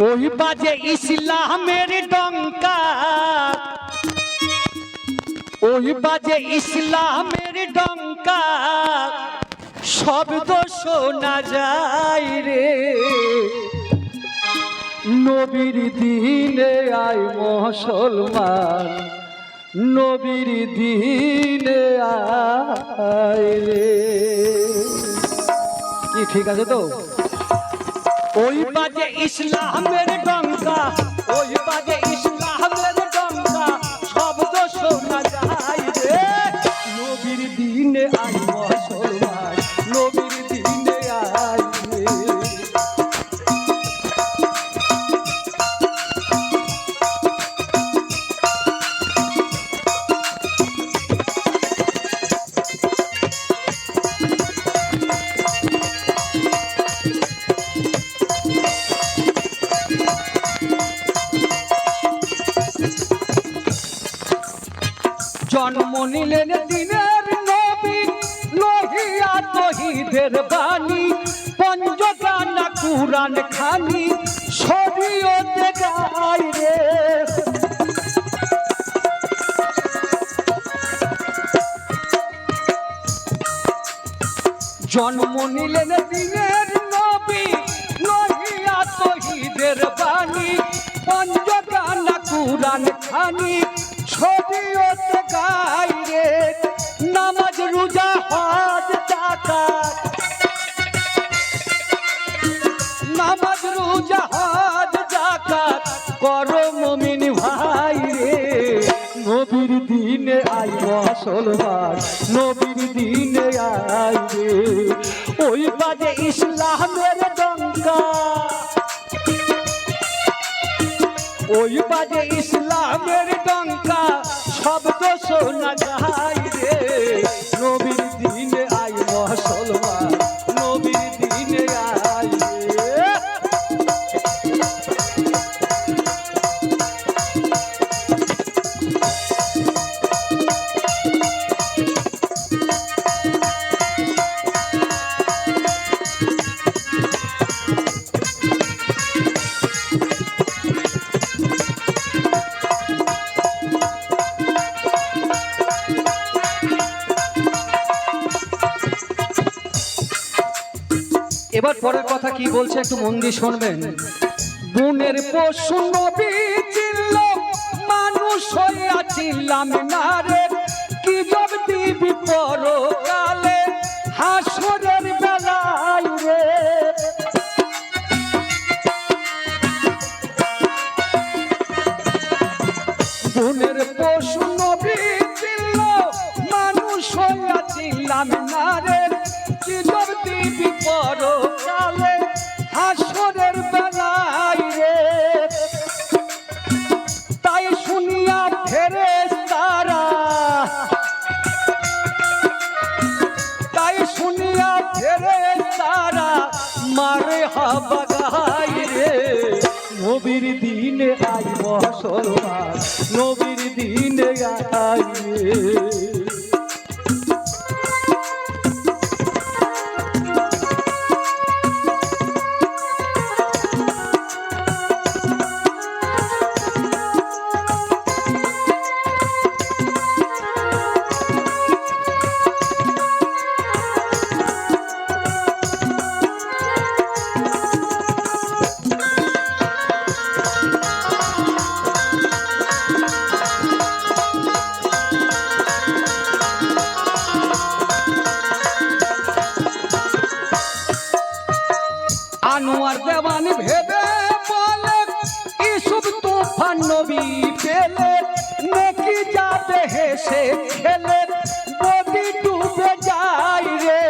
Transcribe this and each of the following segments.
ওই বাজে ইসলামের ডঙ্কা ওই বাজে ইসলামের ডঙ্কা শব্দ শোনা যায় রে নবীর দিনে আয় মুসলমান নবীর দিনে আয় রে কি ঠিক আছে তো? ওই বাজে ইসলামের গঙ্গা ওই বাজে ইসলামের জন্ম নিলেন দিনের নবী লোহিয়া তহিদের বাণী। পঞ্চগানা কুরান খানি, শরীয়তে গায় রে। জন্ম নিলেন দিনের নবী লোহিয়া তহিদের বাণী। পঞ্চগানা কুরান খানি শরীয়ত গাই রে, নামাজ, রোজা, হজ জাকাত নামাজ, রোজা, হজ জাকাত করো মুমিন ভাই রে, নবীর দিনে আই মুসলমান, নবীর দিনে আই রে। ওই বাজে ইসলামের ডঙ্কা ওই বাজে ইসলামের ডঙ্কা শব্দ গাই রে নবীর এবার পরের কথা কি বলছে একটু মন দিয়ে শুনবেন। বুনের পশু নবী মানুষ হইয়া চিল্লাম না রে। কি জব দিবি পরকালে হাসরের শুনিয়া ফেরে তারা তাই শুনিয়া ফেরে তারা মারে হাবা রে। নবীর দিনে আই মুসলমান নবীর দিনে আই নবী পেলে নেকি যাবে হেসে খেলে নদী ডুবে যায় রে।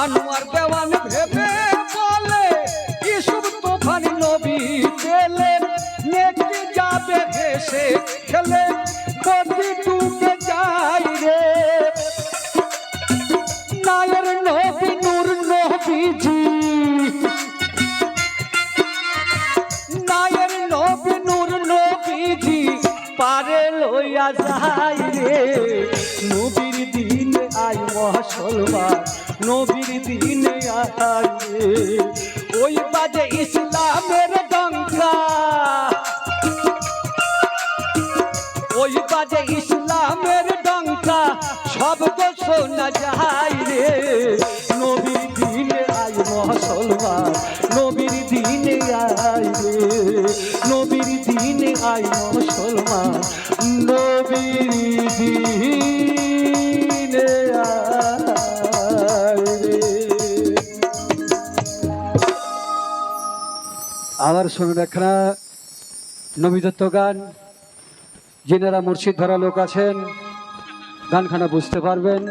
আনোয়ার দেওয়ান ভেবে বলে ইসুব তুফান নবী পেলে নেকি যাবে হেসে খেলে পারে লইয়া রে নবীর দিন আই মহাসল নবীর দিনে আইবে ওই বাজে ইসলামের ডঙ্কা ওই বাজে ইসলামের ডঙ্কা শব্দ শোনা যায় রে। নবীর দিনে আই মুসলমান নবীর দিনে আই মুসলমান, নবীর দিনে আবার গান, যেনারা মুর্শিদ ধরা লোক আছেন, গানখানা বুঝতে পারবেন।